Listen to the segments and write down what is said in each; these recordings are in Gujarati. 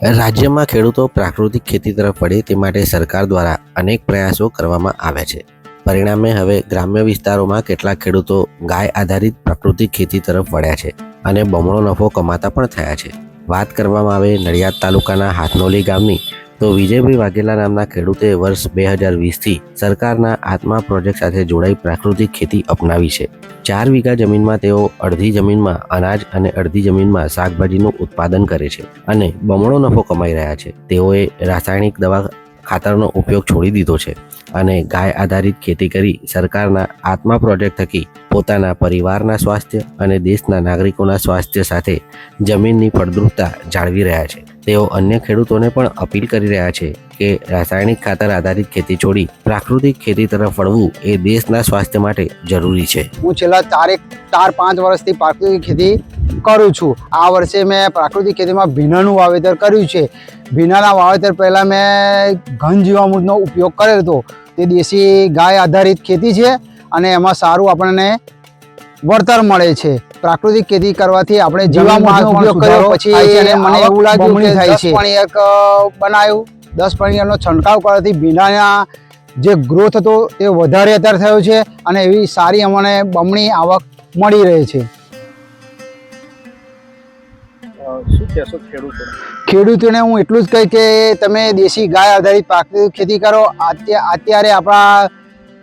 રાજ્યમાં ખેડૂતો પ્રાકૃતિક ખેતી તરફ વળે તે માટે સરકાર દ્વારા અનેક પ્રયાસો કરવામાં આવ્યા છે. પરિણામે હવે ગ્રામ્ય વિસ્તારોમાં કેટલાક ખેડૂતો ગાય આધારિત પ્રાકૃતિક ખેતી તરફ વળ્યા છે અને બમણો નફો કમાતા પણ થયા છે. વાત કરવામાં આવે નડિયાદ તાલુકાના હાથનોલી ગામની તો વિજયભાઈ વાઘેલા નામના ખેડૂતે વર્ષ બે હજાર વીસથી સરકારના આત્મા પ્રોજેક્ટ સાથે જોડાઈ પ્રાકૃતિક ખેતી અપનાવી છે. ચાર વીઘા જમીનમાં તેઓ અડધી જમીનમાં અનાજ અને અડધી જમીનમાં શાકભાજીનું ઉત્પાદન કરે છે અને બમણો નફો કમાઈ રહ્યા છે. તેઓએ રાસાયણિક દવા ખાતરનો ઉપયોગ છોડી દીધો છે અને ગાય આધારિત ખેતી કરી સરકારના આત્મા પ્રોજેક્ટ થકી પોતાના પરિવારના સ્વાસ્થ્ય અને દેશના નાગરિકોના સ્વાસ્થ્ય સાથે જમીનની ફળદ્રુપતા જાળવી રહ્યા છે. તેઓ અન્ય ખેડૂતોને પણ અપીલ કરી રહ્યા છે કે રાસાયણિક ખાતર આધારિત ખેતી છોડી પ્રાકૃતિક ખેતી તરફ વળવું એ દેશના સ્વાસ્થ્ય માટે જરૂરી છે. હું છેલ્લા ચારેક ચાર પાંચ વર્ષથી પ્રાકૃતિક ખેતી કરું છું. આ વર્ષે મેં પ્રાકૃતિક ખેતીમાં ભીનાનું વાવેતર કર્યું છે. ભીનાના વાવેતર પહેલાં મેં ઘન જીવામૃતનો ઉપયોગ કરેલો હતો. તે દેશી ગાય આધારિત ખેતી છે અને એમાં સારું આપણને વળતર મળે છે. પ્રાકૃતિક ખેતી કરવાથી આપણે જીવામૃતનો ઉપયોગ કર્યો પછી મને એવું લાગ્યું કે છે. પણ એક બનાવ્યું દસ પાણીનો છંટકાવ કરવાથી ભીંડાના જે ગ્રોથ હતો તે વધારે અત્યારે થયો છે અને એવી સારી અમને બમણી આવક મળી રહે છે. ખેડૂતોને? હું એટલું જ કહીશ કે તમે દેશી ગાય આધારિત પ્રાકૃતિક ખેતી કરો. અત્યારે આપણા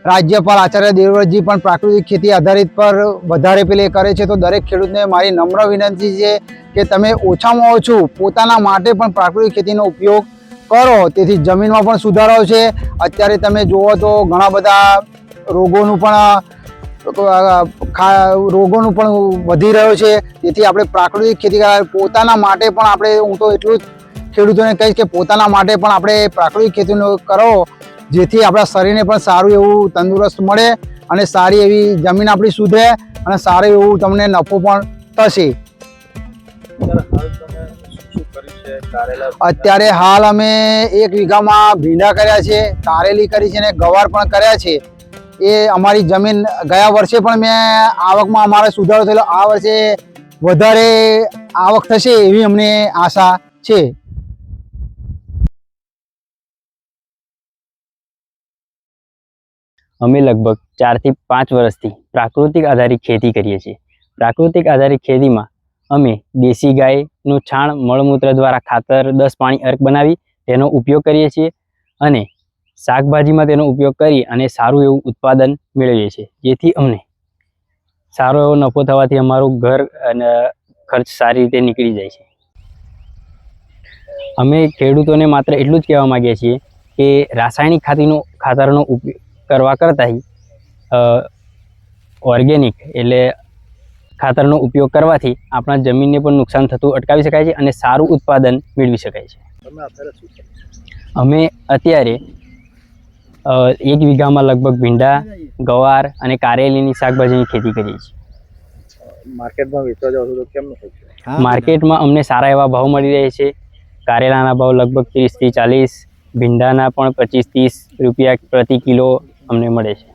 રાજ્યપાલ આચાર્ય દેવવ્રતજી પણ પ્રાકૃતિક ખેતી આધારિત પર વધારે પેલે કરે છે. તો દરેક ખેડૂતને મારી નમ્ર વિનંતી છે કે તમે ઓછામાં ઓછું પોતાના માટે પણ પ્રાકૃતિક ખેતીનો ઉપયોગ કરો. તેથી જમીનમાં પણ સુધારો છે. અત્યારે તમે જુઓ તો ઘણા બધા રોગોનું પણ ખા, રોગોનું પણ વધી રહ્યો છે. તેથી આપણે પ્રાકૃતિક ખેતી પોતાના માટે પણ આપણે, હું તો એટલું જ ખેડૂતોને કહીશ કે પોતાના માટે પણ આપણે પ્રાકૃતિક ખેતીનો કરો. જેથી આપણા શરીરને પણ સારું એવું તંદુરસ્ત મળે અને સારી એવી જમીન આપણી સુધરે અને સારું એવું તમને નફો પણ થશે. અત્યારે હાલ અમે એક વીઘામાં ભીંડા કર્યા છે, કારેલી કરી છે અને ગવાર પણ કર્યા છે. એ અમારી જમીન ગયા વર્ષે પણ મેં આવકમાં અમારે સુધારો થયેલો. આ વર્ષે વધારે આવક થશે એવી અમને આશા છે. અમે લગભગ ચારથી પાંચ વર્ષથી પ્રાકૃતિક આધારિત ખેતી કરીએ છીએ. પ્રાકૃતિક આધારિત ખેતીમાં અમે દેશી ગાયનું છાણ, મળમૂત્ર દ્વારા ખાતર, દસ પાણી અર્ક બનાવી તેનો ઉપયોગ કરીએ છીએ અને શાકભાજીમાં તેનો ઉપયોગ કરી અને સારું એવું ઉત્પાદન મેળવીએ છીએ. જેથી અમને સારો એવો નફો થવાથી અમારું ઘર અને ખર્ચ સારી રીતે નીકળી જાય છે. અમે ખેડૂતોને માત્ર એટલું જ કહેવા માગીએ છીએ કે રાસાયણિક ખાતીનો ખાતરનો ઉપયોગ કરવા કરતાં ઓર્ગેનિક એટલે ખાતરનો ઉપયોગ કરવાથી આપણા જમીનને પણ નુકસાન થતું અટકાવી શકાય છે અને સારું ઉત્પાદન મેળવી શકાય છે? અમે અત્યારે એક વીઘામાં લગભગ ભીંડા ગવાર અને કારેલીની શાકભાજીની ખેતી કરીએ છીએ. માર્કેટમાં વેચવા જાવ તો કેમ માર્કેટમાં અમને સારા એવા ભાવ મળી રહે છે. કારેલાના ભાવ લગભગ ત્રીસથી ચાલીસ ભીંડાના પણ પચીસ ત્રીસ રૂપિયા પ્રતિ કિલો અમને મળે છે.